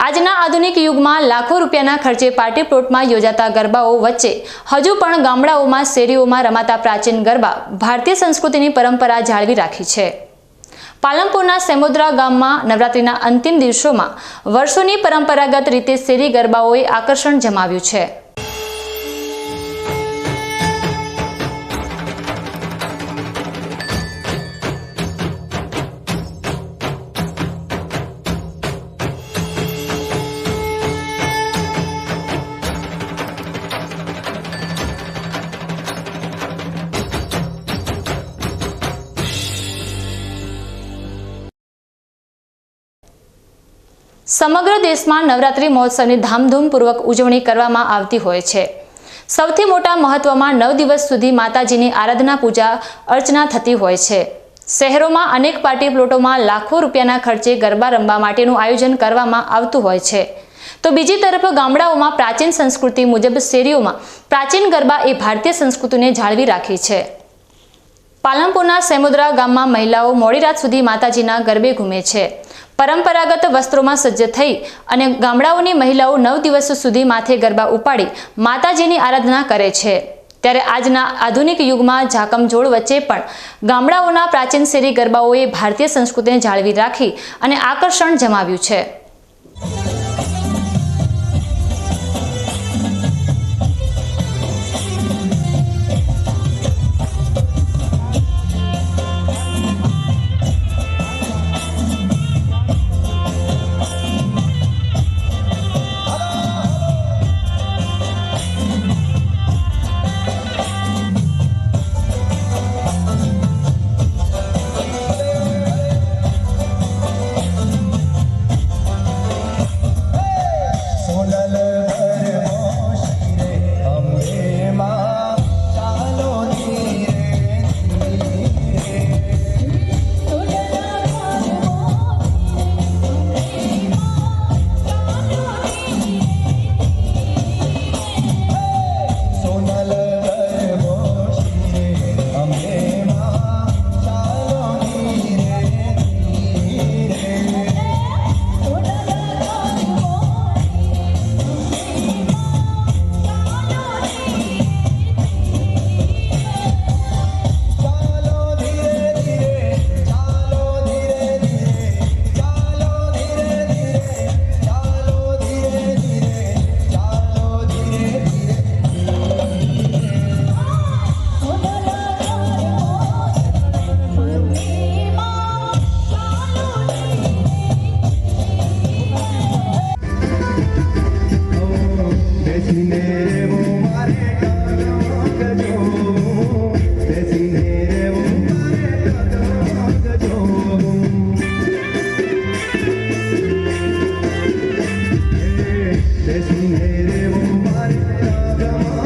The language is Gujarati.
આજના આધુનિક યુગમાં લાખો રૂપિયાના ખર્ચે પાર્ટી પ્લોટમાં યોજાતા ગરબાઓ વચ્ચે હજુ પણ ગામડાઓમાં શેરીઓમાં રમાતા પ્રાચીન ગરબા ભારતીય સંસ્કૃતિની પરંપરા જાળવી રાખી છે. પાલનપુરના સેમોદ્રા ગામમાં નવરાત્રિના અંતિમ દિવસોમાં વર્ષોની પરંપરાગત રીતે શેરી ગરબાઓએ આકર્ષણ જમાવ્યું છે. સમગ્ર દેશમાં નવરાત્રિ મહોત્સવની ધામધૂમપૂર્વક ઉજવણી કરવામાં આવતી હોય છે. સૌથી મોટા મહત્વમાં નવ દિવસ સુધી માતાજીની આરાધના પૂજા, અર્ચના થતી હોય છે. શહેરોમાં અનેક પાર્ટી પ્લોટોમાં લાખો રૂપિયાના ખર્ચે ગરબા રમવા માટેનું આયોજન કરવામાં આવતું હોય છે. તો બીજી તરફ ગામડાઓમાં પ્રાચીન સંસ્કૃતિ મુજબ શેરીઓમાં પ્રાચીન ગરબા એ ભારતીય સંસ્કૃતિને જાળવી રાખી છે. પાલનપુરના સેમુદ્રા ગામમાં મહિલાઓ મોડી રાત સુધી માતાજીના ગરબે ઘૂમે છે. પરંપરાગત વસ્ત્રોમાં સજ્જ થઈ અને ગામડાઓની મહિલાઓ નવ દિવસ સુધી માથે ગરબા ઉપાડી માતાજીની આરાધના કરે છે. ત્યારે આજના આધુનિક યુગમાં ઝાકમઝોળ વચ્ચે પણ ગામડાઓના પ્રાચીન શેરી ગરબાઓએ ભારતીય સંસ્કૃતિને જાળવી રાખી અને આકર્ષણ જમાવ્યું છે. देव मारे आगमा